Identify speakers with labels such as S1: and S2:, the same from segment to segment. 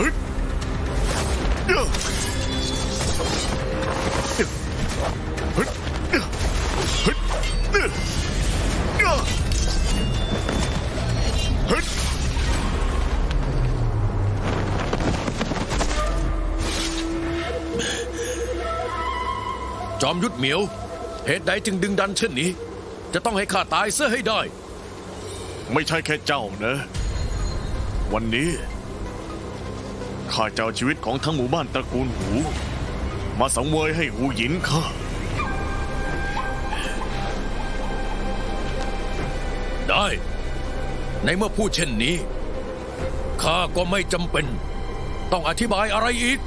S1: ฮ้ยเอ้อฮ้ยเอ้อฮ้ยเอ้อเอ้อฮ้ย
S2: จอมยุทธเหมียว เหตุใดจึงดึงดันเช่นนี้ จะต้องให้ข้าตายเสียให้ได้
S1: ไม่ใช่แค่เจ้านะ วันนี้ ข้าจะเอาชีวิตของทั้งหมู่บ้านตระกูลหู มาสังเวยให้หูหยินข้า
S2: ได้ ในเมื่อพูดเช่นนี้ ข้าก็ไม่จำเป็น ต้องอธิบายอะไรอีก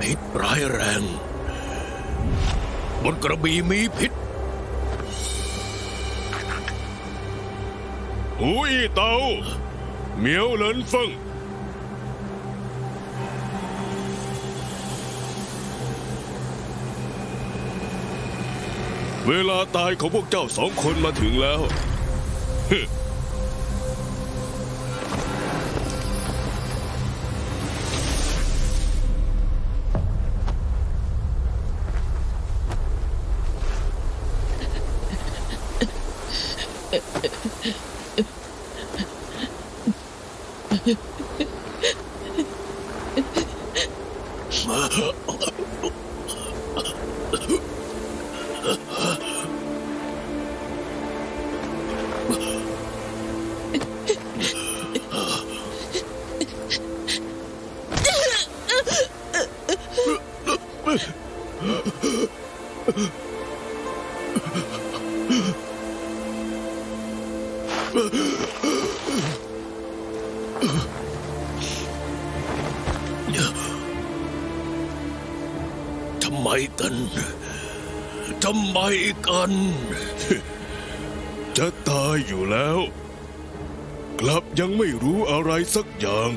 S2: พิษร้ายแรง บนกระบี่มีพิษ
S1: หูอีเตาเหมียวเหลินเฟิงเวลาตายของพวกเจ้าสองคนมาถึงแล้ว
S2: ท กัน ทำไมกัน
S1: จะตายอยู่แล้ว กลับยังไม่รู้อะไรสักอย่าง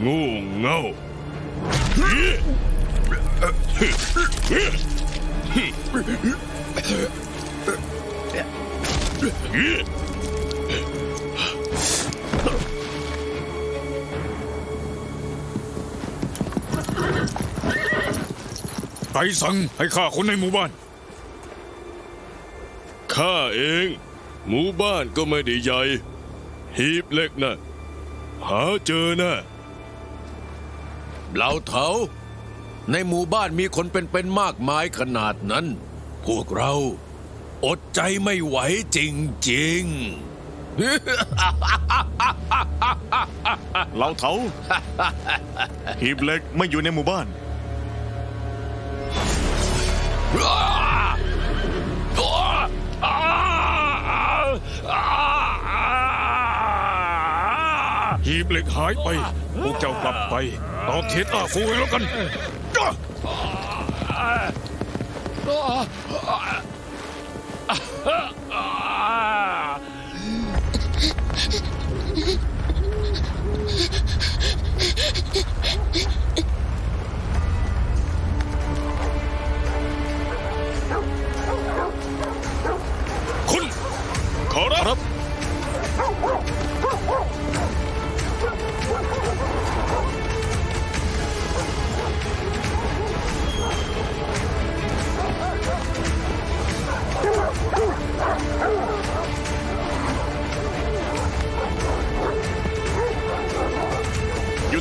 S1: โง่เง่า
S3: รสั่งให้ฆ่าคนในหมู่บ้าน
S1: ข้าเอง หมู่บ้านก็ไม่ได้ใหญ่ หีบเหล็กนะหาเจอนะ
S2: เหล่าเถาในหมู่บ้านมีคนเป็นๆมากมายขนาดนั้น พวกเรา อดใจไม่ไหวจริงๆ
S4: เหล่าเถาหีบเหล็กไม่อยู่ในหมู่บ้าน
S3: หีบเหล็กหายไป พวกเจ้ากลับไปตอกเทยนอาฟูให้แล้วกัน
S4: คุณ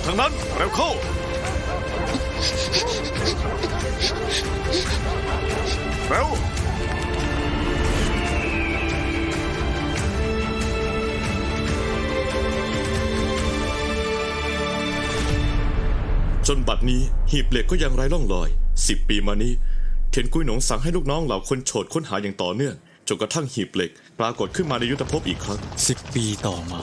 S4: ทางนั้นเร็วเข้าเร็ว
S5: จนบัดนี้หีบเหล็กก็ยังไร้ร่องรอยสิบปีมานี้เทียนกุ้ยหนงสั่งให้ลูกน้องเหล่าคนโฉดค้นหาอย่างต่อเนื่องจนกระทั่งหีบเหล็ก ปรากฏขึ้นมาในยุทธภพอีกครั้ง
S3: สิบปีต่อมา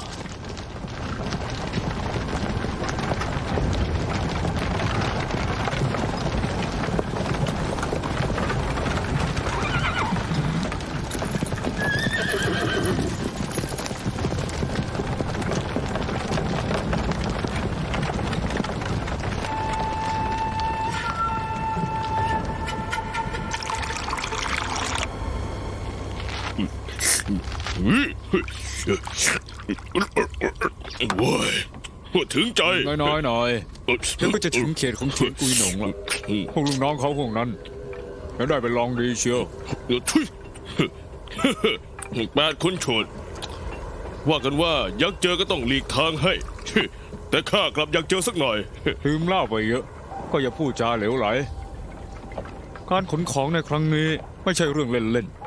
S4: โว้ยถึงใจ
S3: น้อยๆหน่อยเดี๋ยวก็จะถึงเขตของเทียนกุยหนงล้วพวกลูกน้องเขาพวกนั้นจะได้ไปลองดีเชียว
S1: ทุยแปดคนโฉดว่ากันว่ายักษ์เจอก็ต้องหลีกทางให้ แต่ข้ากลับอยากเจอสักหน่อย
S3: ดื่มเล้าไปเยอะ ก็อย่าพูดจาเหลวไหล การขนของในครั้งนี้ไม่ใช่เรื่องเล่นๆ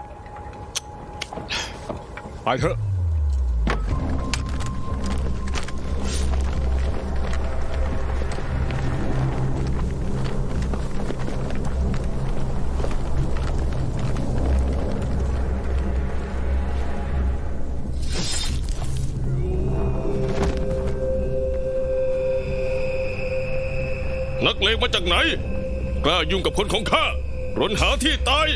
S3: ไปเถอะ
S1: นักเลงมาจากไหน กล้ายุ่งกับคนของข้า รนหาที่ตาย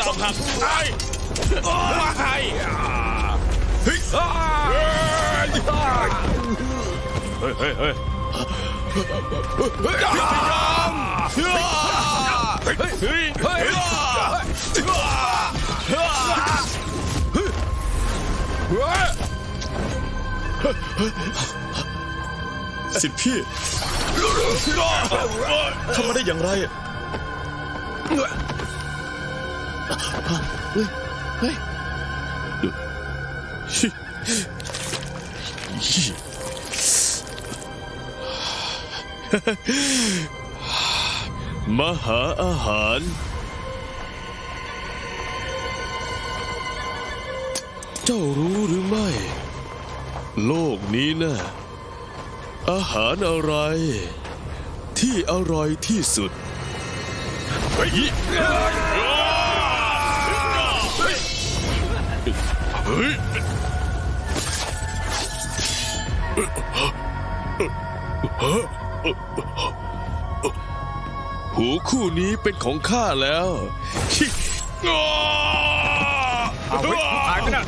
S1: ดาบหักตายเฮ้ยเฮ้ยเฮ้ยเฮ้ย
S5: สิทธิพี่ทำมาได้อย่างไร
S1: มหาอาหาร เจ้ารู้หรือไม่ โลกนี้นะ่ะอาหารอะไร ที่อร่อยที่สุดเฮ้ย เฮ้ยหูคู่นี้เป็นของข้าแล้ว
S3: เอาเฮ้ยหายไปน่ะ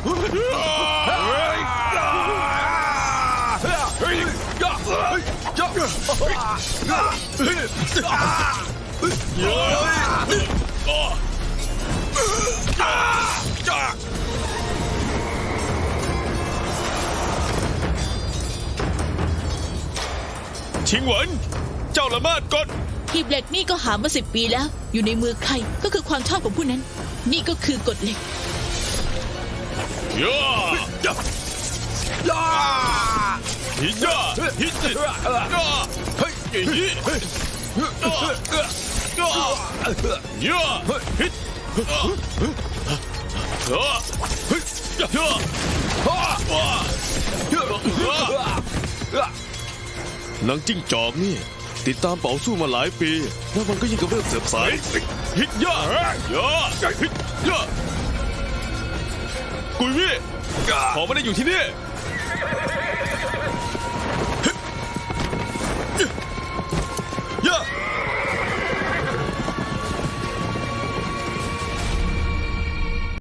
S1: ชิงหวนเจ้าละเมิดกฎ
S6: หีบเหล็กนี่ก็หามาสิบปีแล้ว อยู่ในมือใครก็คือความชอบของผู้นั้น นี่ก็คือกฎเหล็ก
S1: ย่าย่าย่าฮิย่าฮิจิย่าเฮ้ยฮิเยอะฮิตเออเฮ้ยเยอะ นางจิ้งจอกนี่ ติดตามเป๋าสู้มาหลายปี แล้วมันก็ยังกับเรื่องเสือบสายฮิตย่าย่าฮิตย่ากุยวี่ขอไม่ได้อยู่ที่นี่ย่า